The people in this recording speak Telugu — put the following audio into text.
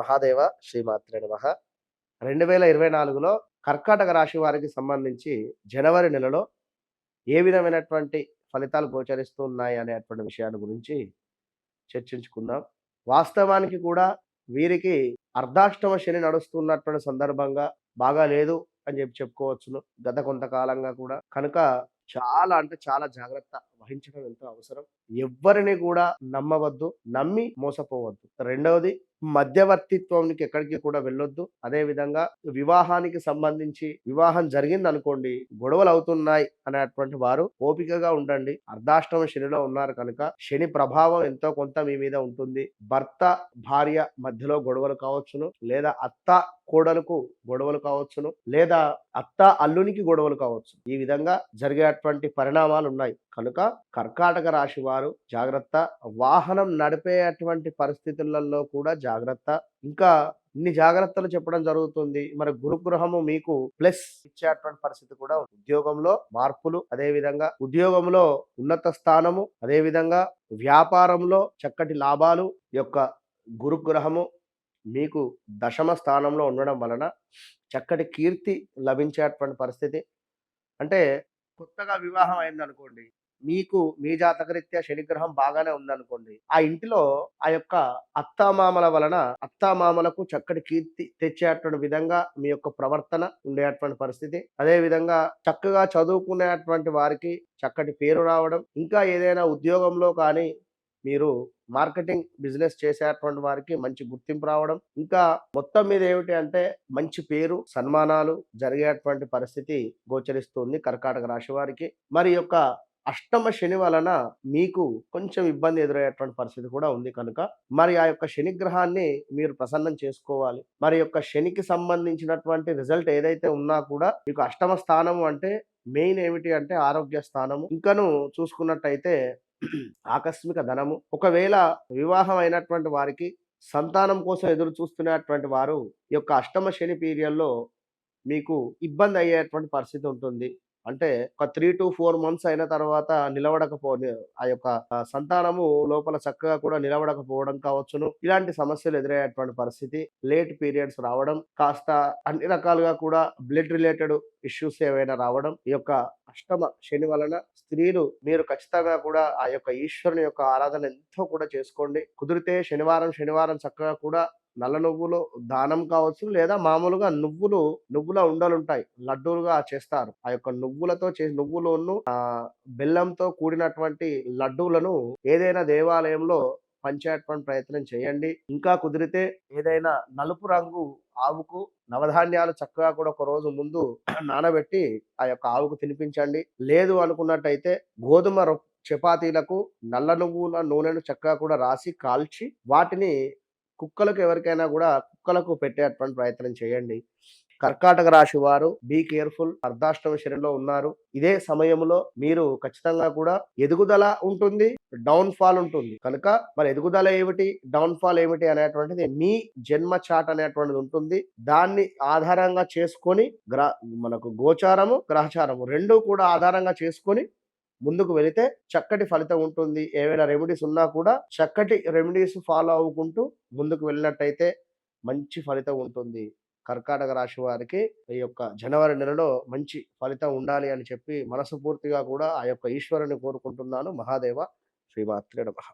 మహాదేవ శ్రీమాత్రే నమ. రెండు వేల ఇరవై నాలుగులో కర్కాటక రాశి వారికి సంబంధించి జనవరి నెలలో ఏ విధమైనటువంటి ఫలితాలు గోచరిస్తూ ఉన్నాయి అనేటువంటి విషయాన్ని గురించి చర్చించుకుందాం. వాస్తవానికి కూడా వీరికి అర్ధాష్టమ శని నడుస్తున్నటువంటి సందర్భంగా బాగా లేదు అని చెప్పి చెప్పుకోవచ్చును. గత కొంతకాలంగా కూడా. కనుక చాలా అంటే చాలా జాగ్రత్త వహించడం ఎంతో అవసరం. ఎవ్వరిని కూడా నమ్మవద్దు నమ్మి మోసపోవద్దు. రెండవది మధ్యవర్తిత్వానికి ఎక్కడికి కూడా వెళ్ళొద్దు. అదే విధంగా వివాహానికి సంబంధించి వివాహం జరిగింది అనుకోండి గొడవలు అవుతున్నాయి అనేటువంటి వారు ఓపికగా ఉండండి. అర్ధాష్టమ శనిలో ఉన్నారు కనుక శని ప్రభావం ఎంతో కొంత మీ మీద ఉంటుంది. భర్త భార్య మధ్యలో గొడవలు కావచ్చును. లేదా అత్త కోడలకు గొడవలు కావచ్చును. లేదా అత్త అల్లునికి గొడవలు కావచ్చు ఈ విధంగా జరిగేటువంటి పరిణామాలు ఉన్నాయి కనుక కర్కాటక రాశి వారు జాగ్రత్త. వాహనం నడిపేటువంటి పరిస్థితులలో కూడా జాగ్రత్త. ఇంకా ఇన్ని జాగ్రత్తలు చెప్పడం జరుగుతుంది. మరి గురుగ్రహము మీకు ప్లస్ ఇచ్చేటువంటి పరిస్థితి కూడా ఉద్యోగంలో మార్పులు అదే విధంగా ఉద్యోగంలో ఉన్నత స్థానము అదే విధంగా వ్యాపారంలో చక్కటి లాభాలు యొక్క గురుగ్రహము మీకు దశమ స్థానంలో ఉండడం వలన చక్కటి కీర్తి లభించేటువంటి పరిస్థితి. అంటే కొత్తగా వివాహం అయిందనుకోండి మీకు మీ జాతకరీత్యా శనిగ్రహం బాగానే ఉందనుకోండి ఆ ఇంటిలో ఆ యొక్క అత్తామామల వలన అత్తామామలకు చక్కటి కీర్తి తెచ్చేటువంటి విధంగా మీ యొక్క ప్రవర్తన ఉండేటువంటి పరిస్థితి. అదే విధంగా చక్కగా చదువుకునేటువంటి వారికి చక్కటి పేరు రావడం ఇంకా ఏదైనా ఉద్యోగంలో కానీ మీరు మార్కెటింగ్ బిజినెస్ చేసేటువంటి వారికి మంచి గుర్తింపు రావడం ఇంకా మొత్తం మీద ఏమిటి అంటే మంచి పేరు సన్మానాలు జరిగేటువంటి పరిస్థితి గోచరిస్తుంది కర్కాటక రాశి వారికి. మరి యొక్క అష్టమ శని వలన మీకు కొంచెం ఇబ్బంది ఎదురయ్యేటువంటి పరిస్థితి కూడా ఉంది కనుక మరి ఆ యొక్క శని గ్రహాన్ని మీరు ప్రసన్నం చేసుకోవాలి. మరి యొక్క శనికి సంబంధించినటువంటి రిజల్ట్ ఏదైతే ఉన్నా కూడా మీకు అష్టమ స్థానము అంటే మెయిన్ ఏమిటి అంటే ఆరోగ్య స్థానము. ఇంకను చూసుకున్నట్టయితే ఆకస్మిక ధనము. ఒకవేళ వివాహం అయినటువంటి వారికి సంతానం కోసం ఎదురు చూస్తున్నటువంటి వారు ఈ యొక్క అష్టమ శని పీరియడ్లో మీకు ఇబ్బంది అయ్యేటువంటి పరిస్థితి ఉంటుంది. అంటే ఒక త్రీ టు ఫోర్ మంత్స్ అయిన తర్వాత నిలబడకపో ఆ యొక్క సంతానము లోపల చక్కగా కూడా నిలబడకపోవడం కావచ్చును. ఇలాంటి సమస్యలు ఎదురయ్యేటువంటి పరిస్థితి. లేట్ పీరియడ్స్ రావడం కాస్త అన్ని రకాలుగా కూడా బ్లడ్ రిలేటెడ్ ఇష్యూస్ ఏవైనా రావడం ఈ యొక్క అష్టమ శని వలన స్త్రీలు మీరు ఖచ్చితంగా కూడా ఆ యొక్క ఈశ్వరుని యొక్క ఆరాధన ఎంతో కూడా చేసుకోండి. కుదిరితే శనివారం శనివారం చక్కగా కూడా నల్ల నువ్వులు దానం కావచ్చు లేదా మామూలుగా నువ్వులు నువ్వుల ఉండలు ఉంటాయి లడ్డూలుగా చేస్తారు. ఆ యొక్క నువ్వులతో చేసి నువ్వులను బెల్లంతో కూడినటువంటి లడ్డూలను ఏదైనా దేవాలయంలో పంచేటువంటి ప్రయత్నం చేయండి. ఇంకా కుదిరితే ఏదైనా నలుపు రంగు ఆవుకు నవధాన్యాలు చక్కగా కూడా ఒక రోజు ముందు నానబెట్టి ఆ యొక్క ఆవుకు తినిపించండి. లేదు అనుకున్నట్టయితే గోధుమ రొ- చపాతీలకు నల్ల నువ్వుల నూనెను చక్కగా కూడా రాసి కాల్చి వాటిని కుక్కలకు ఎవరికైనా కూడా కుక్కలకు పెట్టేటువంటి ప్రయత్నం చేయండి. కర్కాటక రాశి వారు బీ కేర్ఫుల్ అర్ధాష్టమ శరీరంలో ఉన్నారు. ఇదే సమయంలో మీరు ఖచ్చితంగా కూడా ఎదుగుదల ఉంటుంది డౌన్ ఫాల్ ఉంటుంది. కనుక మరి ఎదుగుదల ఏమిటి డౌన్ ఫాల్ ఏమిటి అనేటువంటిది మీ జన్మ చాట్ అనేటువంటిది ఉంటుంది. దాన్ని ఆధారంగా చేసుకొని గ్ర మనకు గోచారము గ్రహచారము రెండు కూడా ఆధారంగా చేసుకొని ముందుకు వెళితే చక్కటి ఫలితం ఉంటుంది. ఏవైనా రెమెడీస్ ఉన్నా కూడా చక్కటి రెమెడీస్ ఫాలో అవ్వుకుంటూ ముందుకు వెళ్ళినట్టయితే మంచి ఫలితం ఉంటుంది. కర్కాటక రాశి వారికి ఈ యొక్క జనవరి నెలలో మంచి ఫలితం ఉండాలి అని చెప్పి మనస్ఫూర్తిగా కూడా ఆ యొక్క ఈశ్వరుని కోరుకుంటున్నాను. మహాదేవ శ్రీమాత్రి నమః.